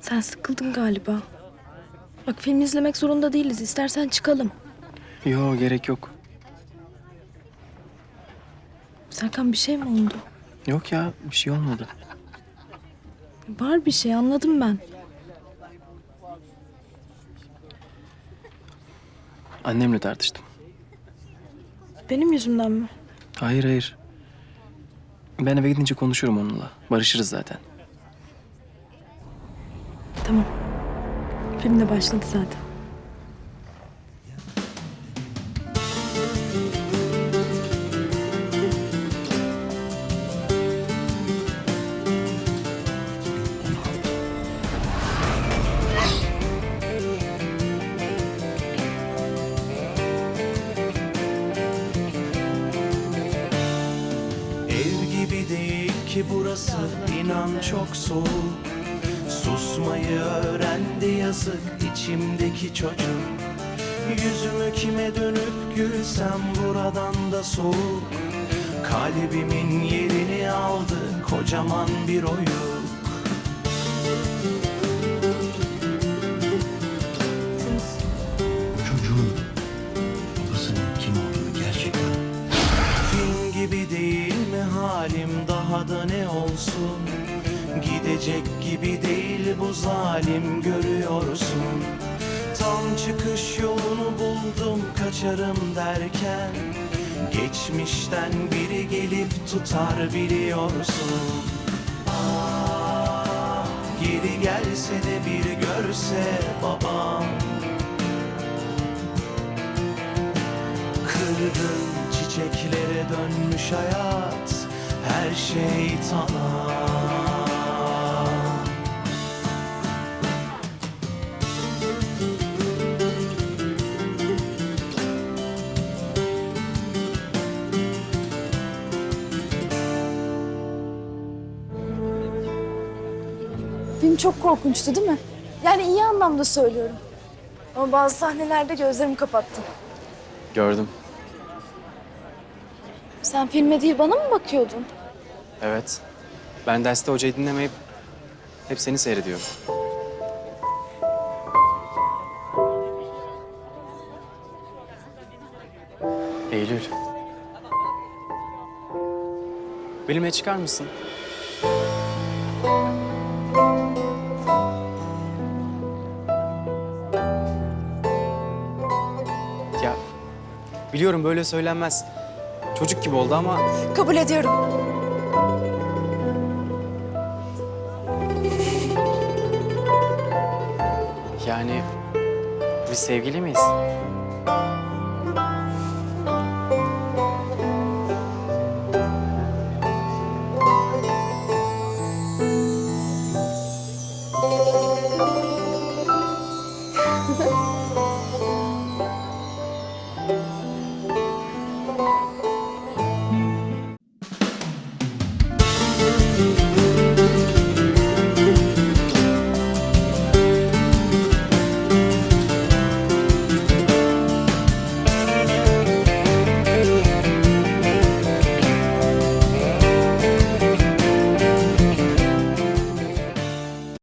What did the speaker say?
Sen sıkıldın galiba. Bak film izlemek zorunda değiliz. İstersen çıkalım. Yo gerek yok. Serkan bir şey mi oldu? Yok ya bir şey olmadı. Var bir şey anladım ben. Annemle tartıştım. Benim yüzümden mi? Hayır hayır. Ben eve gidince konuşurum onunla. Barışırız zaten. Tamam. Film de başladı zaten. Burası inan çok soğuk. Susmayı öğrendi yazık içimdeki çocuk. Yüzümü kime dönüp gülsem buradan da soğuk. Kalbimin yerini aldı kocaman bir oyuk Gidecek gibi değil bu zalim görüyorsun. Tam çıkış yolunu buldum kaçarım derken. Geçmişten biri gelip tutar biliyorsun. Ah geri gelse de bir görse babam. Kırgın çiçeklere dönmüş hayat Her şey tamam Film çok korkunçtu değil mi? Yani iyi anlamda söylüyorum. Ama bazı sahnelerde gözlerimi kapattım. Gördüm. Sen filme değil bana mı bakıyordun? Evet. Ben derste hocayı dinlemeyip hep seni seyrediyorum. Eylül. Benimle çıkar mısın? Biliyorum böyle söylenmez. Çocuk gibi oldu ama Kabul ediyorum. yani biz sevgili miyiz? Música